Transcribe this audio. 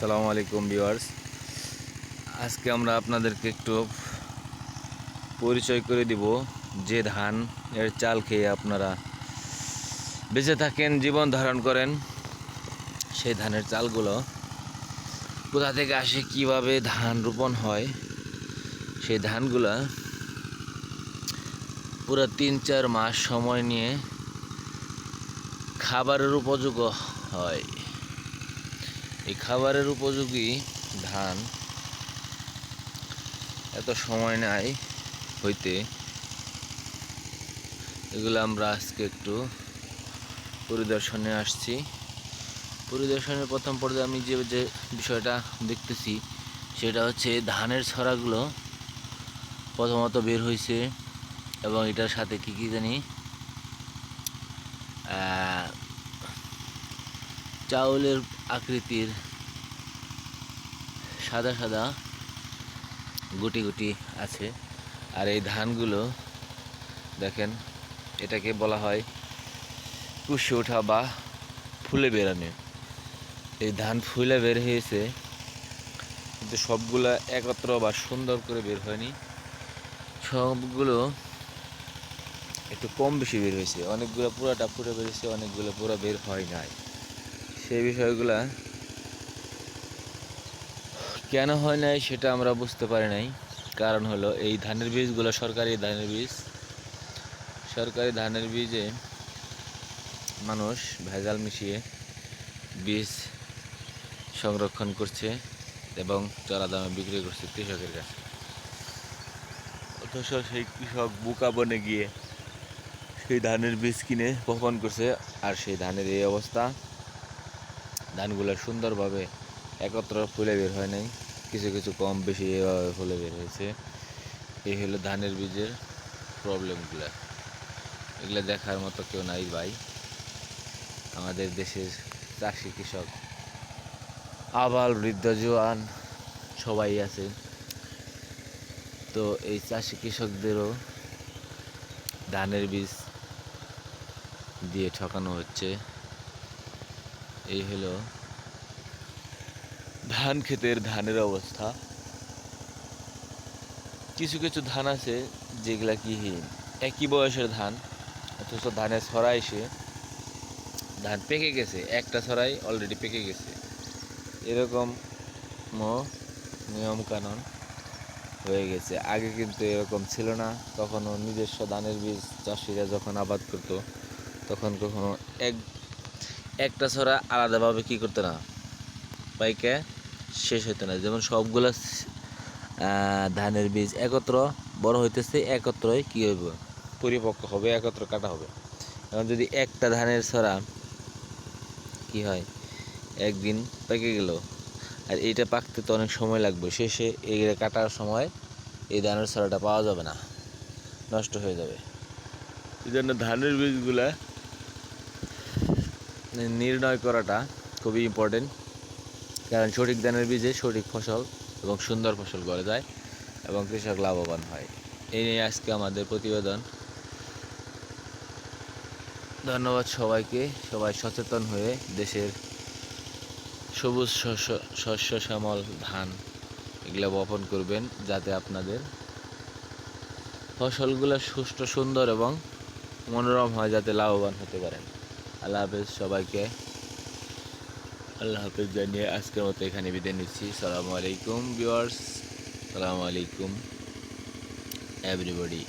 সালামু আলাইকুম ভিউয়ার্স। আজকে আমরা আপনাদেরকে একটু পরিচয় করে দিব যে ধান এর চাল খেয়ে আপনারা বেঁচে থাকেন, জীবন ধারণ করেন, সেই ধানের চালগুলো কোথা থেকে আসে, কীভাবে ধান রোপণ হয়, সেই ধানগুলা পুরো তিন চার মাস সময় নিয়ে খাবারের উপযোগ্য হয়। এই খাবারের উপযোগী ধান এত সময় নেয় হইতে। এগুলো আমরা আজকে একটু পরিদর্শনে আসছি। পরিদর্শনের প্রথম পর্যায়ে আমি যে যে বিষয়টা দেখতেছি, সেটা হচ্ছে ধানের ছড়াগুলো প্রথমত বের হয়েছে এবং এটার সাথে কি কি জানি চাউলের আকৃতির সাদা সাদা গুটি গুটি আছে। আর এই ধানগুলো, দেখেন, এটাকে বলা হয় কুশে ওঠা বা ফুলে বেরানো এই ধান ফুলে বের হয়েছে, কিন্তু সবগুলো একত্র বা সুন্দর করে বের হয়নি। সবগুলো একটু কম বেশি বের হয়েছে। অনেকগুলো পুরাটা ফুটে বেরিয়েছে অনেকগুলো পুরো বের হয় নাই। সেই বিষয়গুলা কেন হয় নাই সেটা আমরা বুঝতে পারি নাই। কারণ হলো এই ধানের বীজগুলো সরকারি ধানের বীজ। সরকারি ধানের বীজে মানুষ ভেজাল মিশিয়ে বীজ সংরক্ষণ করছে এবং চড়া দামে বিক্রি করছে কৃষকের কাছে। অথচ সেই কৃষক বুকা বনে গিয়ে সেই ধানের বীজ কিনে বপন করছে, আর সেই ধানের এই অবস্থা ধানগুলো সুন্দরভাবে একত্র ফুলে বের হয় নাই। কিছু কিছু কম বেশি এভাবে ফুলে বের হয়েছে। এই হলো ধানের বীজের প্রবলেমগুলো। এগুলো দেখার মতো কেউ নাই ভাই। আমাদের দেশের চাষি কৃষক। আবাল বৃদ্ধ জোয়ান সবাই আছে। তো এই চাষি কৃষকদেরও ধানের বীজ দিয়ে ঠকানো হচ্ছে। এই হলো ধান ক্ষেতের ধানের অবস্থা। কিছু কিছু ধান আছে যেগুলা কি একই বয়সের ধান, অথচ ধানের ছড়া এসে ধান পেকে গেছে, একটা ছড়াই অলরেডি পেকে গেছে। এরকম নিয়ম কানুন হয়ে গেছে। আগে কিন্তু এরকম ছিল না। কখনো নিজস্ব ধানের বীজ চাষিরা যখন আবাদ করতো, তখন কখনো এক একটা ছড়া আলাদাভাবে কি করতে না পাইকে শেষ হতো না যেমন সবগুলো ধানের বীজ একত্র, বড় হইতেছে, একত্রই কি হইব? পরিপক্ক হবে, একত্র কাটা হবে। এখন যদি একটা ধানের ছড়া কি হয়? একদিন পেকে গেল। আর এইটা পাকতে তো অনেক সময় লাগবে। শেষে এইটা কাটার সময় এই ধানের ছড়াটা পাওয়া যাবে না। নষ্ট হয়ে যাবে। এই জন্য ধানের বীজগুলা নির্ণয় করাটা খুবই ইম্পর্টেন্ট কারণ সঠিক ধানের বীজে সঠিক ফসল এবং সুন্দর ফসল গড়ে যায় এবং কৃষক লাভবান হয়। এই নিয়ে আজকে আমাদের প্রতিবেদন। ধন্যবাদ সবাইকে, সবাই সচেতন হয়ে দেশের সবুজ শস্য শস্য শ্যামল ধান এগুলো বপন করবেন, যাতে আপনাদের ফসলগুলো সুষ্ঠু, সুন্দর এবং মনোরম হয়, যাতে লাভবান হতে পারেন। আল্লাহ হাফেজ সবাইকে। আল্লাহ হাফেজ জানিয়ে আজকের মতো এখানে বিদায় নিচ্ছি। সালামু আলাইকুম ভিওয়ার্স সালামু আলাইকুম, এভরিবডি।